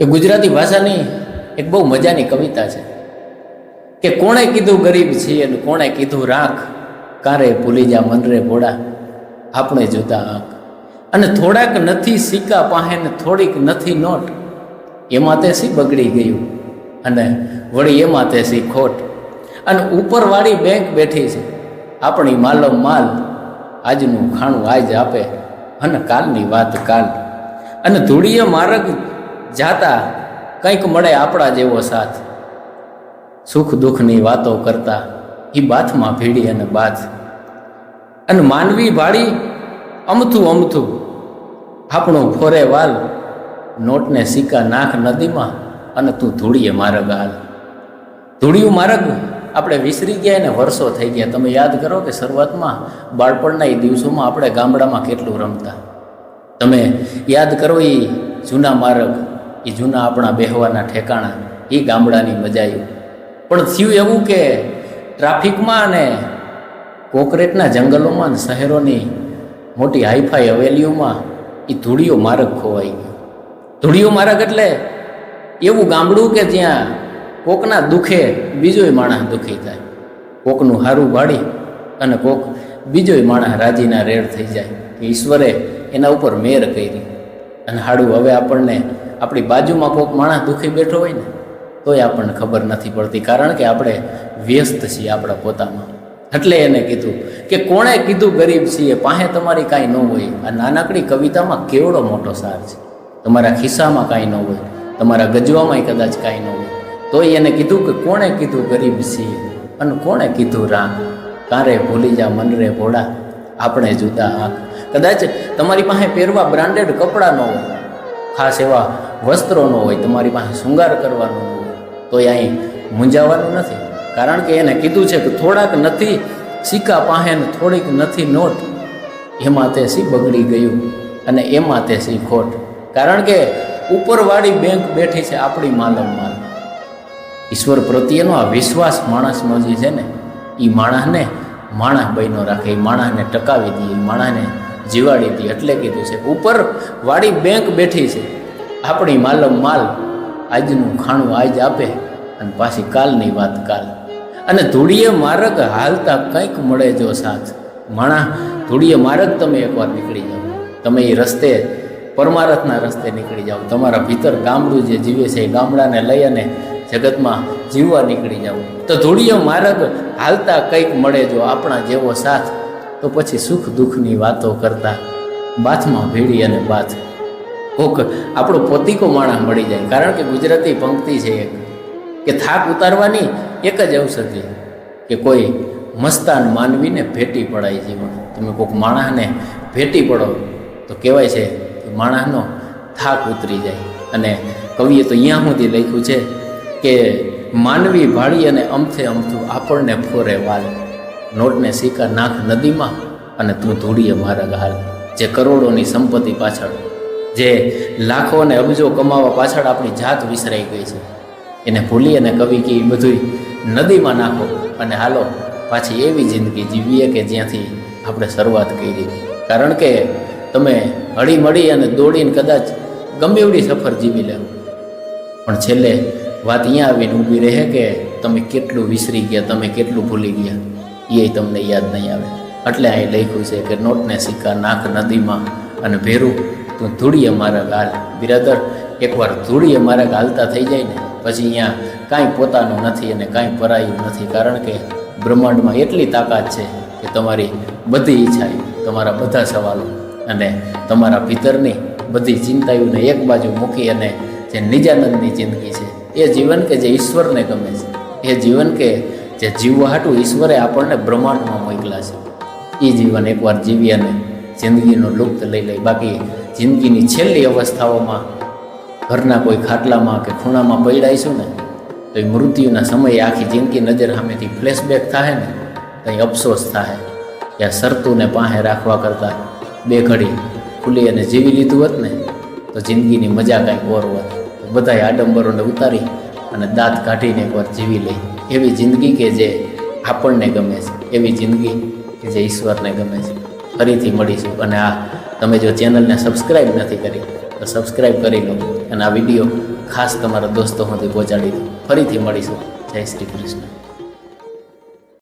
એ ગુજરાતી ભાષાની એક બહુ મજાની કવિતા છે કે કોણે કીધું ગરીબ છીએ અને કોણે કીધું રાખ? કારે ભૂલી જા મન રે ભોળા, આપણે જોતા આંખ. અને થોડાક નથી સિક્કા પાહે ને થોડીક નથી નોટ. એમાં તે સી બગડી ગયું? અને વળી એમાં તે સી ખોટ? અને ઉપરવાળી બેંક બેઠી છે. આપણી માલો માલ આજનું ખાણું આજ આપે. અને કાલની વાત કાલ. અને ધૂળીએ માર્ગ જાતા કંઈક મળે આપણા જેવો સાથ. સુખ દુઃખની વાતો કરતા એ બાથમાં ભીડી અને બાથ અને માનવી ભાળી અમથું અમથું આપણું ફોરે વાલ નોટને સિક્કા નાખ નદીમાં અને તું ધૂળીએ માર્ગ હાલ. ધૂળિયું માર્ગ આપણે વિસરી ગયા ને વર્ષો થઈ ગયા. તમે યાદ કરો કે શરૂઆતમાં બાળપણના એ દિવસોમાં આપણે ગામડામાં કેટલું રમતા. તમે યાદ કરો એ જૂના માર્ગ એ જૂના આપણા બેહવાના ઠેકાણા એ ગામડાની મજાયું પણ થયું એવું કે ટ્રાફિકમાં અને કોકરેટના જંગલોમાં અને શહેરોની મોટી હાઈફાઈ હવેલીઓમાં એ ધૂળિયો માર્ગ ખોવાઈ ગયો. ધૂળિયો માર્ગ એટલે એવું ગામડું કે જ્યાં કોકના દુખે બીજોય માણસ દુઃખી થાય કોકનું હારું વાળી અને કોક બીજોય માણસ રાજીના રેડ થઈ જાય. ઈશ્વરે એના ઉપર મેર કરી. અને હાડું હવે આપણને આપણી બાજુમાં કોઈક માણસ દુઃખી બેઠો હોય ને, તોય આપણને ખબર નથી પડતી, કારણ કે આપણે વ્યસ્ત છીએ આપણા પોતામાં. એટલે એને કીધું કે કોણે કીધું ગરીબ છીએ પાસે તમારી કાંઈ ન હોય. આ નાનકડી કવિતામાં કેવડો મોટો સાર છે. તમારા ખિસ્સામાં કાંઈ ન હોય, તમારા ગજવામાંય કદાચ કાંઈ ન હોય. તોય એને કીધું કે કોણે કીધું ગરીબ છીએ અને કોણે કીધું રામ? કારે ભૂલી જા, મન રે ભોળા, આપણે જુદા આંખ કદાચ તમારી પાસે પહેરવા બ્રાન્ડેડ કપડાં ન હોય. ખાસ એવા વસ્ત્રો ન હોય, તમારી પાસે શૃંગાર કરવાનો હોય હોય એ અહીં મૂંઝાવાનું નથી. કારણ કે એને કીધું છે કે થોડાક નથી, સિક્કા પાસે થોડીક નથી નોટ. એમાં તે સી બગડી ગયું અને એમાં તે સી ખોટ? કારણ કે ઉપરવાળી બેંક બેઠી છે આપણી માલમ માલ ઈશ્વર પ્રત્યેનો આ વિશ્વાસ માણસનો જે છે ને એ માણસને માણસ બહેનો રાખે એ માણસને ટકાવી દે એ માણસને જીવાડી દે, એટલે કીધું છે. ઉપર વાળી બેંક બેઠી છે. આપણી માલમ માલ આજનું ખાણું આજ આપે અને પાછી કાલની વાત કાલ. અને ધૂળીએ માર્ગ હાલતા કંઈક મળે જો સાથ. માણા, ધૂળીએ માર્ગ તમે એકવાર નીકળી જાઓ. તમે એ રસ્તે, પરમારથના રસ્તે નીકળી જાઓ. તમારા ભીતર ગામડું જે જીવે છે એ ગામડાને લઈ અને જગતમાં જીવવા નીકળી જાઓ. તો ધૂળીએ માર્ગ હાલતા કંઈક મળે જો આપણા જેવો સાથ. તો પછી સુખ દુઃખની વાતો કરતા, બાથમાં ભેડી અને બાથ. કોક આપણો પોતીકો માણસ મળી જાય. કારણ કે ગુજરાતી પંક્તિ છે એક, કે થાક ઉતારવાની એક જ ઔષધિ કે કોઈ મસ્તાન માનવીને ભેટી પડાય જીવન તમે કોઈક માણસને ભેટી પડો, તો કહેવાય છે કે માણસનો થાક ઉતરી જાય. અને કવિએ તો અહીંયા સુધી લખ્યું છે કે માનવી ભાળી અને અમથે અમથું આપણને ફોરે વાલ. નોટને સિક્કા નાખ નદીમાં અને તું ધૂળીએ મારા ગાલ જે કરોડોની સંપત્તિ પાછળ જે લાખો અને અબજો કમાવા પાછળ આપણી જાત વિસરાઈ ગઈ છે. એને ભૂલી અને કવિ કે બધું નદીમાં નાખો અને હાલો પાછી એવી જિંદગી જીવીએ કે જ્યાંથી આપણે શરૂઆત કરી. કારણ કે તમે હળી મળી અને દોડીને કદાચ ગમે એવડી સફર જીવી લેવો પણ છેલ્લે વાત અહીંયા આવીને ઊભી રહે કે તમે કેટલું વિસરી ગયા, તમે કેટલું ભૂલી ગયા? એ તમને યાદ નહીં આવે. એટલે અહીં લખ્યું છે કે નોટને સિક્કા નાખ નદીમાં અને ભેરું તું ધૂળી મારા ગાલ. બિરાદર, એકવાર ધૂળી મારા ગાલતા થઈ જાય ને, પછી અહીંયા કાંઈ પોતાનું નથી અને કાંઈ પરાયું નથી. કારણ કે બ્રહ્માંડમાં એટલી તાકાત છે કે તમારી બધી ઈચ્છાઓ તમારા બધા સવાલો અને તમારા ભીતરની બધી ચિંતાઓને એક બાજુ મૂકી અને જે નિજાનંદની જિંદગી છે, એ જીવન કે જે ઈશ્વરને ગમે છે, એ જીવન કે જે જીવવા હાટું ઈશ્વરે આપણને બ્રહ્માંડમાં મોકલા છે. એ જીવન એકવાર જીવી અને જિંદગીનો લુપ્ત લઈ લઈ બાકી જિંદગીની છેલ્લી અવસ્થાઓમાં ઘરના કોઈ ખાટલામાં કે ખૂણામાં પડાઈશું ને, તો એ મૃત્યુના સમયે આખી જિંદગી નજર સામેથી ફ્લેશબેક થાય ને, તો એ અફસોસ થાય કે આ શરતુને પાસે રાખવા કરતાં બે ઘડી ખુલી અને જીવી લીધું હોત ને, તો જિંદગીની મજા કાંઈક ઓર હોત. બધાએ આડંબરોને ઉતારી અને દાંત કાઢીને એકવાર જીવી લઈ. એવી જિંદગી કે જે આપણને ગમે છે, એવી જિંદગી કે જે ઈશ્વરને ગમે છે. ફરીથી મળીશું અને આ તમે જો ચેનલને સબસ્ક્રાઈબ નથી કરી, તો સબસ્ક્રાઈબ કરી લો અને આ વીડિયો ખાસ તમારા દોસ્તો સુધી પહોંચાડી દો ફરીથી મળીશું. જય શ્રી કૃષ્ણ.